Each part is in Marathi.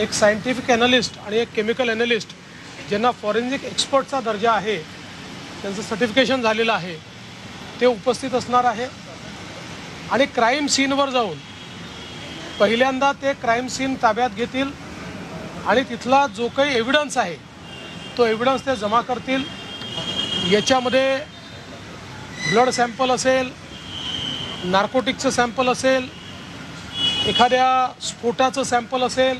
एक सायंटिफिक ॲनालिस्ट आणि एक केमिकल ॲनालिस्ट ज्यांना फॉरेन्सिक एक्सपर्टचा दर्जा आहे त्यांचं सर्टिफिकेशन झालेलं आहे ते उपस्थित असणार आहे. आणि क्राईम सीनवर जाऊन पहिल्यांदा ते क्राईम सीन ताब्यात घेतील आणि तिथला जो काही एव्हिडन्स आहे तो एव्हिडन्स ते जमा करतील. याच्यामध्ये ब्लड सॅम्पल असेल नार्कोटिकचं सॅम्पल असेल एखाद्या स्फोटाचं सॅम्पल असेल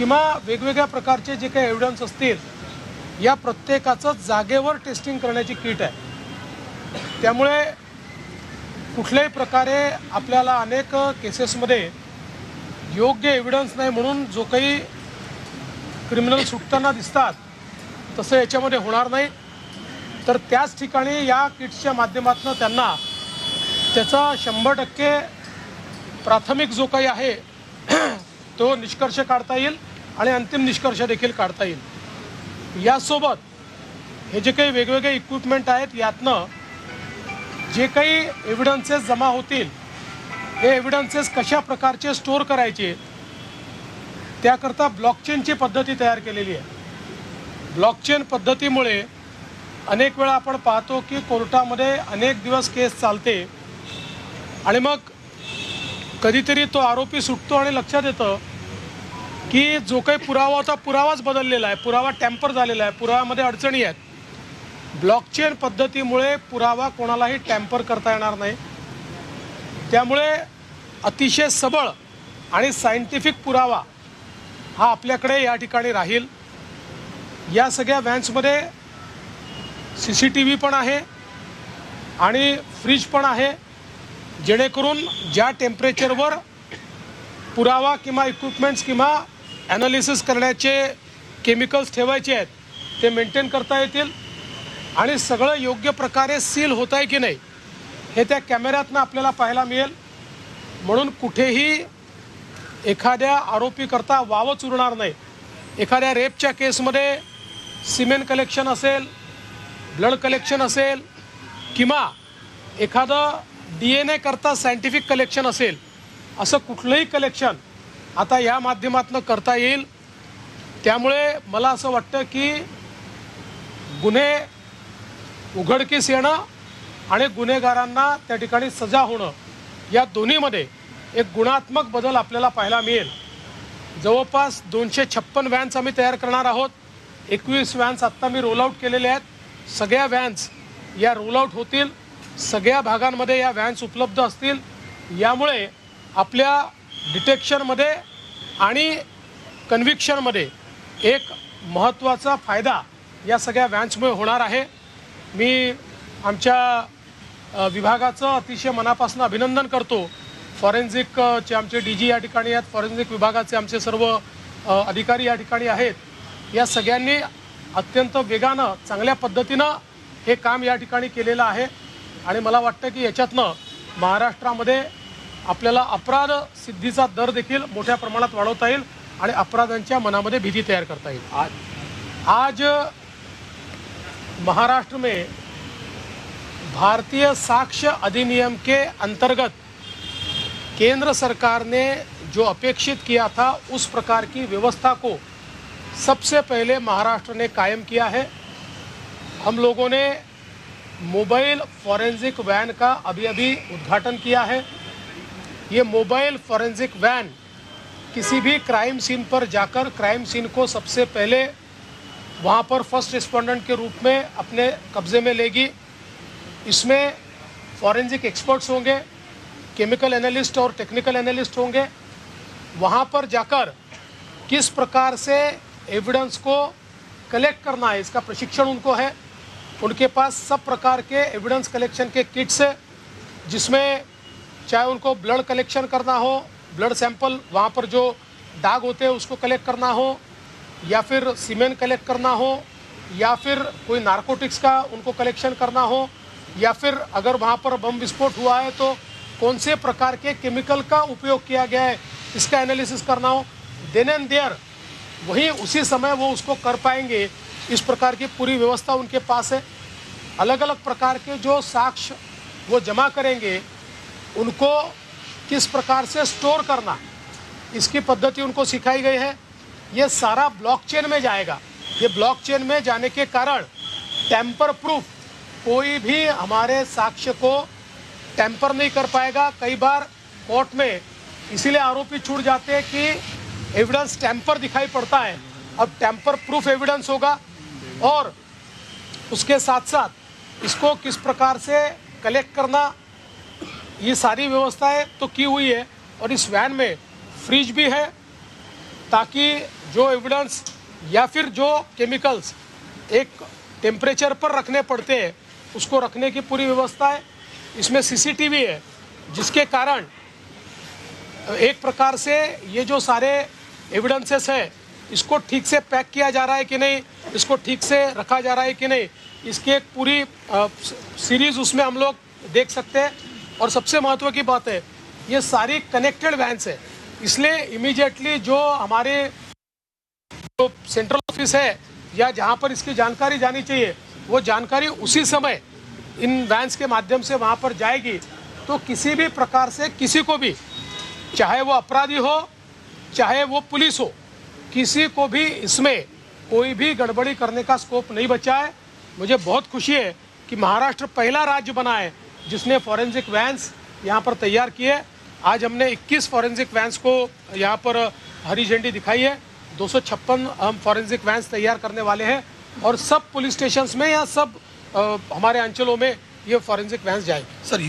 किंवा वेगवेगळ्या प्रकारचे जे काही एव्हिडन्स असतील या प्रत्येकाचं जागेवर टेस्टिंग करण्याची किट आहे. त्यामुळे कुठल्याही प्रकारे आपल्याला अनेक केसेसमध्ये योग्य एव्हिडन्स नाही म्हणून जो काही क्रिमिनल सुटताना दिसतात तसं याच्यामध्ये होणार नाही. तर त्याच ठिकाणी या किट्सच्या माध्यमातून त्यांना त्याचा शंभर टक्के प्राथमिक जो काही आहे तो निष्कर्ष काढता येईल. आणि अंतिम निष्कर्ष देखील काढता येईल. यासोबत हे जे काही वेगवेगळे इक्विपमेंट आहेत यातनं जे काही एव्हिडन्सेस जमा होतील हे एव्हिडन्सेस कशा प्रकारचे स्टोअर करायचे त्याकरता ब्लॉकचेनची पद्धती तयार केलेली आहे. ब्लॉकचेन पद्धतीमुळे अनेक वेळा आपण पाहतो की कोर्टामध्ये अनेक दिवस केस चालते आणि मग कधीतरी तो आरोपी सुटतो आणि लक्षात येतं की जो काही पुरावा होता पुरावाच बदललेला आहे. पुरावा टॅम्पर झालेला आहे. पुराव्यामध्ये अडचणी आहेत. ब्लॉकचेन पद्धतीमुळे पुरावा कोणालाही टॅम्पर करता येणार नाही. त्यामुळे अतिशय सबळ आणि सायंटिफिक पुरावा हा आपल्याकडे या ठिकाणी राहील. या सगळ्या व्हॅन्समध्ये सी सी टी व्ही पण आहे आणि फ्रीज पण आहे. जेणेकरून ज्या टेम्परेचरवर पुरावा किंवा इक्विपमेंट्स किंवा ॲनालिसिस करण्याचे केमिकल्स ठेवायचे आहेत ते मेंटेन करता येतील आणि सगळं योग्य प्रकारे सील होत आहे की नाही हे त्या कॅमेऱ्यातनं आपल्याला पाहायला मिळेल. म्हणून कुठेही एखाद्या आरोपीकरता वावच उरणार नाही. एखाद्या रेपच्या केसमध्ये सिमेंट कलेक्शन असेल ब्लड कलेक्शन असेल किंवा एखादं डी एन ए करता सायंटिफिक कलेक्शन असेल असं कुठलंही कलेक्शन आता या माध्यमातून करता येईल. त्यामुळे मला असं वाटतं की गुन्हे उघडकीस येणं आणि गुन्हेगारांना त्या ठिकाणी सजा होणं या दोन्हीमध्ये एक गुणात्मक बदल आपल्याला पाहायला मिळेल. जवळपास दोनशे छप्पन व्हॅन्स आम्ही तयार करणार आहोत. एकवीस व्हॅन्स आत्ता मी रोलआउट केलेले आहेत. सगळ्या व्हॅन्स या रोलआउट होतील. सगळ्या भागांमध्ये या व्हॅन्स उपलब्ध असतील. यामुळे आपल्या डिटेक्शनमध्ये आणि कन्व्हिक्शनमध्ये एक महत्त्वाचा फायदा या सगळ्या व्हॅन्समुळे होणार आहे. मी आमच्या विभागाचं अतिशय मनापासून अभिनंदन करतो. फॉरेन्सिकचे आमचे डी जी या ठिकाणी आहेत फॉरेन्सिक विभागाचे आमचे सर्व अधिकारी या ठिकाणी आहेत. या सगळ्यांनी अत्यंत वेगानं चांगल्या पद्धतीनं हे काम या ठिकाणी केलेलं आहे. आणि मला वाटतं की याच्यातनं महाराष्ट्रामध्ये आपल्याला अपराध सिद्धीचा दर देखील मोठ्या प्रमाणात वाढवता येईल आणि अपराधांच्या मनामध्ये भीती तयार करता येईल. आज आज महाराष्ट्र में भारतीय साक्ष्य अधिनियम के अंतर्गत केंद्र सरकार ने जो अपेक्षित किया था उस प्रकार की व्यवस्था को सबसे पहले महाराष्ट्र ने कायम किया है। हम लोगों ने मोबाइल फॉरेंसिक वैन का अभी अभी उद्घाटन किया है। ये मोबाइल फॉरेंसिक वैन किसी भी क्राइम सीन पर जाकर क्राइम सीन को सबसे पहले वहाँ पर फ़र्स्ट रिस्पोंडेंट के रूप में अपने कब्ज़े में लेगी। इसमें फॉरेंसिक एक्सपर्ट्स होंगे, केमिकल एनालिस्ट और टेक्निकल एनालिस्ट होंगे। वहाँ पर जाकर किस प्रकार से एविडेंस को कलेक्ट करना है, इसका प्रशिक्षण उनको है। उनके पास सब प्रकार के एविडेंस कलेक्शन के किट्स है, जिसमें चाहे उनको ब्लड कलेक्शन करना हो ब्लड सैंपल वहाँ पर जो दाग होते हैं उसको कलेक्ट करना हो, या फिर सीमेंट कलेक्ट करना हो, या फिर कोई नारकोटिक्स का उनको कलेक्शन करना हो, या फिर अगर वहाँ पर बम विस्फोट हुआ है तो कौन से प्रकार के केमिकल का उपयोग किया गया है, इसका एनालिसिस करना हो। देन एंड देयर वहीं उसी समय वो उसको कर पाएँगे। इस प्रकार की पूरी व्यवस्था उनके पास है। अलग अलग प्रकार के जो साक्ष्य वो जमा करेंगे उनको किस प्रकार से स्टोर करना, इसकी पद्धति उनको सिखाई गई है। ये सारा ब्लॉकचेन में जाएगा। ये ब्लॉकचेन में जाने के कारण टेम्पर प्रूफ कोई भी हमारे साक्ष्य को टेम्पर नहीं कर पाएगा। कई बार कोर्ट में इसीलिए आरोपी छूट जाते हैं कि एविडेंस टेम्पर दिखाई पड़ता है। अब टेम्पर प्रूफ एविडेंस होगा और उसके साथ साथ इसको किस प्रकार से कलेक्ट करना ये सारी व्यवस्थाएँ तो की हुई है और इस वैन में फ्रिज भी है ताकि जो एविडेंस या फिर जो केमिकल्स एक टेम्परेचर पर रखने पड़ते हैं, उसको रखने की पूरी व्यवस्था है। इसमें सीसीटीवी है, जिसके कारण एक प्रकार से ये जो सारे एविडेंसेस है, इसको ठीक से पैक किया जा रहा है कि नहीं, इसको ठीक से रखा जा रहा है कि नहीं, इसकी एक पूरी सीरीज़ उसमें हम लोग देख सकते हैं। और सबसे महत्व की बात है, ये सारी कनेक्टेड वैन्स है। इसलिए इमीडिएटली जो हमारे जो सेंट्रल ऑफ़िस है या जहाँ पर इसकी जानकारी जानी चाहिए, वो जानकारी उसी समय इन वैन्स के माध्यम से वहाँ पर जाएगी। तो किसी भी प्रकार से किसी को भी, चाहे वो अपराधी हो, चाहे वो पुलिस हो, किसी को भी इसमें कोई भी गड़बड़ी करने का स्कोप नहीं बचा है। मुझे बहुत खुशी है कि महाराष्ट्र पहला राज्य बना है जिसने फॉरेंसिक वैंस यहाँ पर तैयार किए। आज हमने 21 फॉरेंसिक वैंस को यहाँ पर हरी झंडी दिखाई है। दो सौ छप्पन हम फॉरेंसिक वैन्स तैयार करने वाले हैं और सब पुलिस स्टेशन में या सब आ, हमारे अंचलों में ये फॉरेंसिक वैन्स जाएँगे। सर